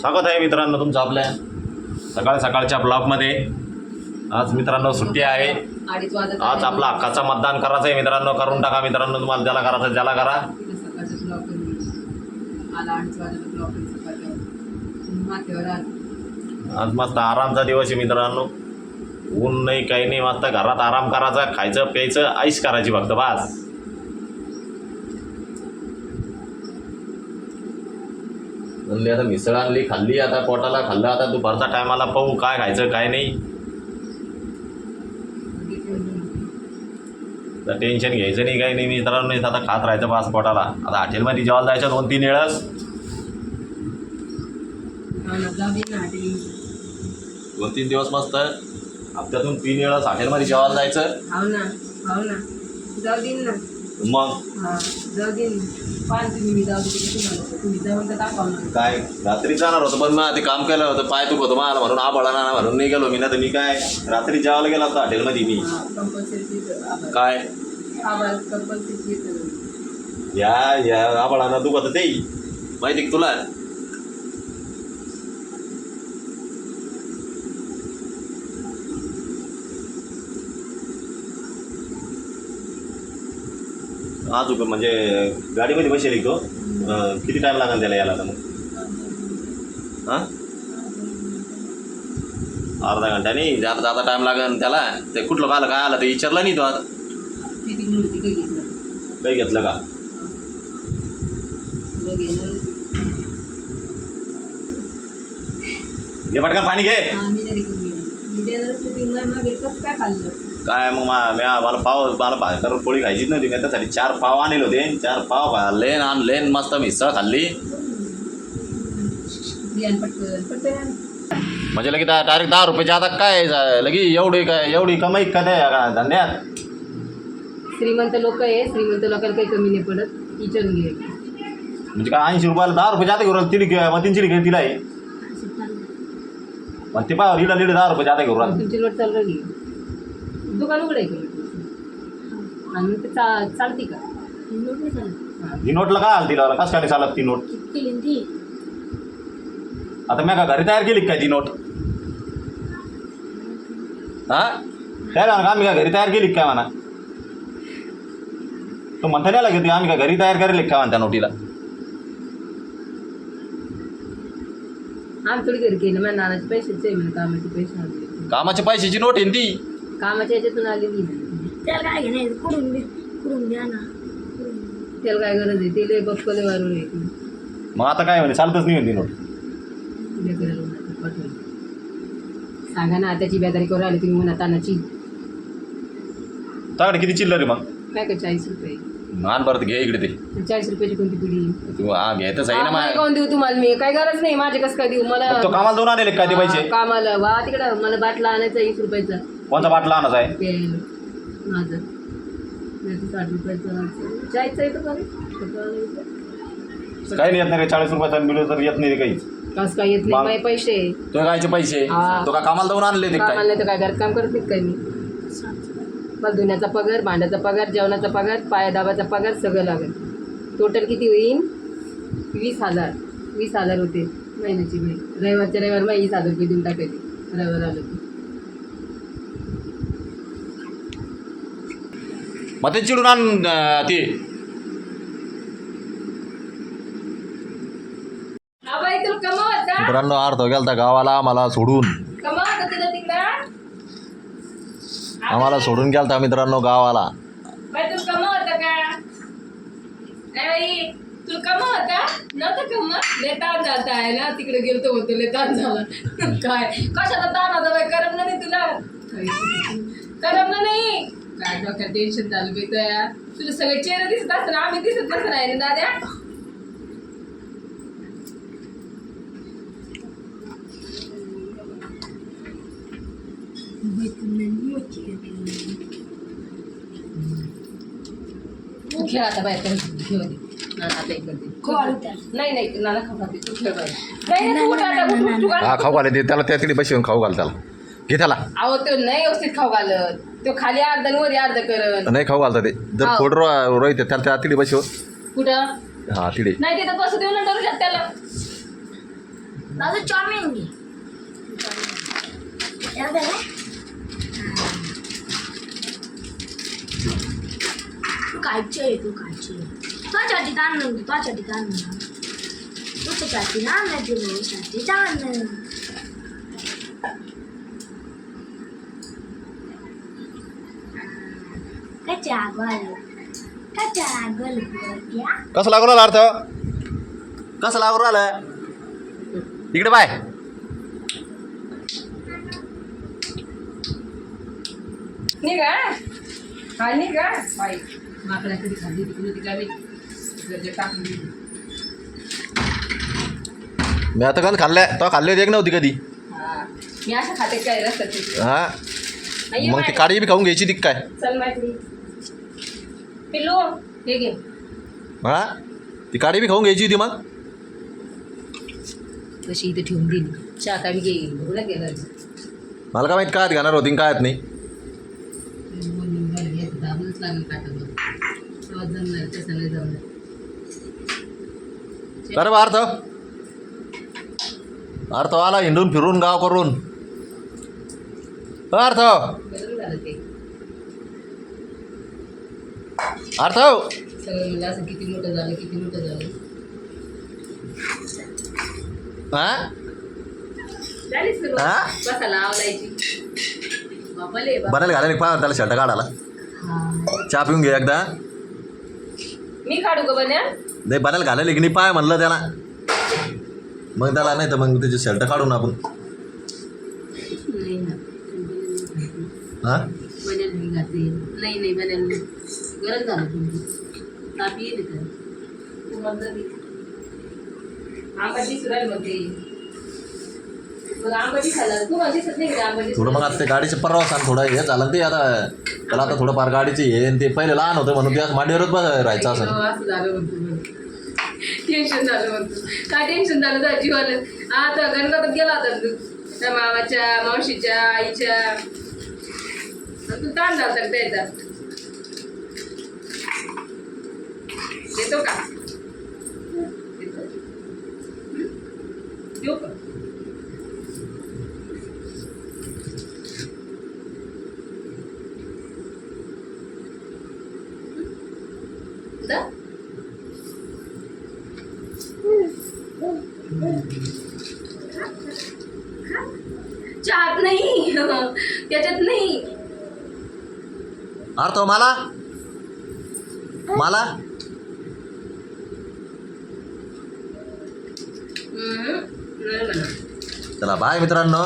स्वागत आहे मित्रांनो तुमचं आपल्या सकाळ सकाळच्या ब्लॉगमध्ये आज मित्रांनो सुट्टी आहे. आज आपला हक्काचा मतदान करायचं आहे मित्रांनो. करून टाका मित्रांनो तुम्हाला ज्याला करायचं ज्याला करा. आज मस्त आरामचा दिवस आहे मित्रांनो. ऊन नाही काही नाही मस्त घरात आराम करायचा खायचं प्यायचं आईश करायची फक्त बास. म्हणली आता मिसळ आणली खाल्ली आता पोटाला खाल्लं आता दुपारचा टायमाला पाहू काय खायचं काय नाही. तर टेन्शन घ्यायचं नाही काही नाही. मित्रांनो नाही आता खात राहायचं पास पोटाला. आता हॉटेलमध्ये जेवायला जायचं दोन तीन वेळस. दोन तीन दिवस मस्त. हप्त्यातून तीन वेळेस हॉटेलमध्ये जेवायला जायचं. देईन ना मग? मी जाऊ तुम्ही जाऊन काय? रात्री जाणार होतं. पण मग ते काम केलं होतं. पाय दुखत होतं मला म्हणून. आबळा ना म्हणून नाही गेलो मी. ना तर मी काय? रात्री जेवायला गेला होता हॉटेलमध्ये मी. कंपल्सरी काय? कंपल्सरी या या आबळाना दुखत ते. माहिती का तुला? अजून म्हणजे गाडीमध्ये बसेल तो किती टाईम लागेल त्याला यायला आता मग हां अर्धा घंट्यानी जाता जाता टाईम लागेल त्याला ते कुठलं काय आलं काय आलं ते विचारलं नाही तो आता काही घेतलं का घे पटकन पाणी घे काय खाल्लं काय मग मा मला पाव मला भाकर पोळी खायचीच नव्हती. मी त्यासाठी चार पाव आणले होते. चार पाव खाल्ले आणले आणि मस्त मिसळ खाल्ली. म्हणजे लगे डायरेक्ट दहा रुपयाच्या आता काय लगे एवढी काय एवढी कमाई का त्या धंद्यात? श्रीमंत लोक आहे. श्रीमंत लोकांना काही कमी नाही पडत. विचारून घे म्हणजे काय ऐंशी रुपयाला दहा रुपये जाता घेऊन तिला घे- मग तीनशे घे. तिला आहे मग ते लिडा लिडा दहा रुपये जाता घेऊन. तुमची लोट चालू राहिली. दुकान उघड आहे का? आणि ते चा चालते का? हा. ही नोटला काय आलं तिला कसं काय नाही चालत ती नोट? आता मी का घरी तयार केली का काय ती नोट? हा? काय ना आम्ही काय घरी तयार केली का काय म्हणा? तो म्हणता नाही लागेल आम्ही काय घरी तयार करेल का म्हणता नोटीला? आम्ही थोडी घरी केलं माझ्या नानाचे पैसेच आहे म्हणजे कामाचे पैसे आले. कामाच्या पैशाची नोट आहे ना ती? कामाच्या याच्यातून आलेली नाही. त्याला काय घेणार कुठून दे कुठून द्या ना. त्याला काय गरज आहे? ते लय बक्कले वारून आहे. मग आता काय म्हणे? चालतच नाही म्हणते नोट. सांगा ना त्याची बेदारी करून आली तुम्ही म्हणा तानाची. त्याकडे किती चिल्लर आहे मग? काय का चाळीस रुपये? मान परत घे इकडे ते. चाळीस रुपयाची कोणती पिढी? तू हा घ्यायचंच आहे ना काय कोण देऊ तुम्हाला? मी काय गरज नाही. माझे कसं काय देऊ? मला तो कामाला जाऊन आलेले काय ते पैसे? हा, कामाला वा तिकडं मला बाटला आणायचा वीस रुपयाचा. कोणता बाटला आणायचा आहे? माझं. नाही साठ रुपयाचं? छोटं. काही नाही येत नाही चाळीस रुपयाचा बिल तर येत नाही काहीच. कसं काय येत नाही? माझे पैसे. तो कायचे पैसे? हा. तो का कामाला जाऊन आणले ते काय? नाही तर काय घरात काम करत नाही काय मी? मला धुण्याचा पगार भांड्याचा पगार जेवणाचा पगार पाया दाबाचा पगार सगळं लागेल. टोटल किती होईल वीस हजार. वीस हजार होते. महिन्याची मी रविवारच्या रविवार मग वीस हजार रुपये देऊन टाकायचे. रविवार आलं की. मग ते चिडून आण ते. मित्रांनो अर्थ गेलता गावाला आम्हाला सोडून. कमावत तुला तिकडं. आम्हाला सोडून गेलता मित्रांनो गावाला. नव्हतं कमा लय ताण आहे ना? तिकडे गेलतो म्हणतो लय ताण झाला. काय? कशाला ताण होता बाई? करमलं नाही तुला. करमलं नाही. काय डोक्यात टेन्शन झालं तुया. तुला सगळे चेहरे दिसत असताना आम्ही दिसत नसतं आहे ना दाद्या? खेळ आता बाहेर खेळ नाना आता. नाही नाही नाना खाऊ खाते तू खेळ बाहेर. नाही नाही, तू उठ आता, उठ, उठ, तू घाल. हा खाऊ घाले ते त्याला त्या तिकडे बसवून खाऊ घाल त्याला. घे त्याला. अहो तो नाही व्यवस्थित खाऊ घालत. तो खाली अर्ध आणि वरी अर्ध करत नाही खाऊ घालता ते. जर हाव. फोड रोहित त्याला त्या तिकडे बसव कुठं? हा तिकडे नाही तिथं बसू देऊ ना दररोज त्याला. दादा चाऊमिन घे. आहे? तू खायची आहे तू खायची आहे. तुझ्यासाठी ताण नाही तुझ्यासाठी ताण नाही नाही तुझ्यासाठी ताण क्या कसं लागू राहिला अर्थ? कसं लागू राहिलं? इकडे बाय निघा. हा निघा. बाई माकडा कधी खाल्ली तिकडे तिला मी तिकडे आता कधी खाल्ल्या? तो खाल्ले होते एक नव्हती कधी. हा मी अशा खाते काय रस्त्यात हा. मग ती. काळी बी खाऊन घ्यायची ती काय? चल माहिती पिल्लू हे घे. हा ती काळी बी खाऊन घ्यायची होती मग. कशी इथे ठेवून दिली. चहा काय घेईल बघू गेलं मला काय माहीत काय घेणार होती काय नाही दाबूनच लागेल काटावर तेव्हा जमणार तसं नाही. जमणार अरे बा अर्थ. अर्थ आला हिंडून फिरून गाव करून. अर्थ. बरं झालं ते. अर्थ सगळं म्हणजे असं किती मोठं झालं किती मोठं झालं हा? हा? बापाले बाप बनायला घालायला पा त्याला शर्ट काढायला. हा चहा पिऊन घे एकदा. मी काढू का बन्या? नाही बनायला घालायला की नाही पाय म्हणलं त्याला. मग त्याला नाही तर मग त्याचे शर्ट काढून आपण. नाही ना. हा? बनेल मी घाते नाही नाही बनेल गरज झालं तुमची. तापी का तुम्हाला तरी आंबाची सुराल थोडं मग आता ते गाडीचे परवा सांग थोडं हे झालं ते आता. त्याला आता थोडंफार गाडीचे हे ते पहिले लहान होतं म्हणून ते आज मांडीवरच बघ राहायचं असं. टेन्शन झालं म्हणतो काय टेन्शन झालं तर जीवाला? आता गणपतीत गेला होता तू. त्या मामाच्या मावशीच्या आईच्या. तू ताण झाला तर देतो का? देऊ का दा चहात नाही. त्याच्यात नाही. अर्थ मला? मला हम्म. नाही म्हणा चला बाय मित्रांनो.